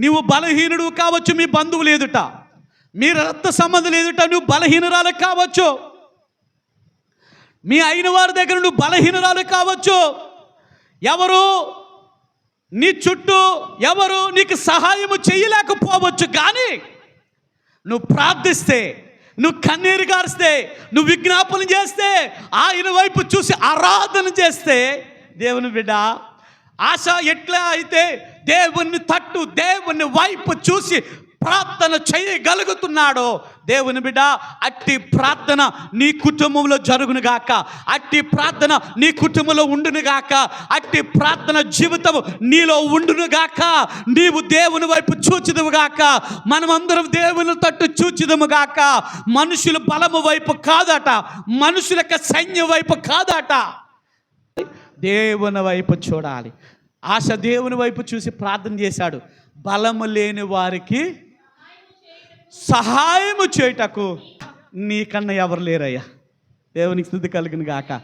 నీవు బలహీనుడు కావచ్చు మీ బంధువులు ఎదుట మీ రక్త సంబంధం ఎదుట నువ్వు బలహీనరాలు కావచ్చు. మీ అయిన వారి దగ్గర నువ్వు బలహీనరాలు కావచ్చు. ఎవరు నీ చుట్టూ ఎవరు నీకు సహాయము చేయలేకపోవచ్చు కానీ నువ్వు ప్రార్థిస్తే నువ్వు కన్నీరు గారిస్తే నువ్వు విజ్ఞాపన చేస్తే ఆయన వైపు చూసి ఆరాధన చేస్తే దేవుని బిడ్డ ఆశ ఎట్లా అయితే దేవుణ్ణి తట్టు దేవు వైపు చూసి ప్రార్థన చేయగలుగుతున్నాడో దేవుని బిడ్డ అట్టి ప్రార్థన నీ కుటుంబంలో జరుగును గాక. అట్టి ప్రార్థన నీ కుటుంబంలో ఉండును గాక. అట్టి ప్రార్థన జీవితం నీలో ఉండును గాక. నీవు దేవుని వైపు చూచిదము గాక. మనమందరం దేవుని తట్టు చూచిదము గాక. మనుషుల బలము వైపు కాదట. మనుషుల యొక్క సైన్యం వైపు కాదట. దేవుని వైపు చూడాలి. ఆశ దేవుని వైపు చూసి ప్రార్థన చేశాడు. బలము లేని వారికి సహాయము చేయుటకు నీకన్నా ఎవరు లేరయ్యా? దేవునికి స్థుతి కలిగిన గాక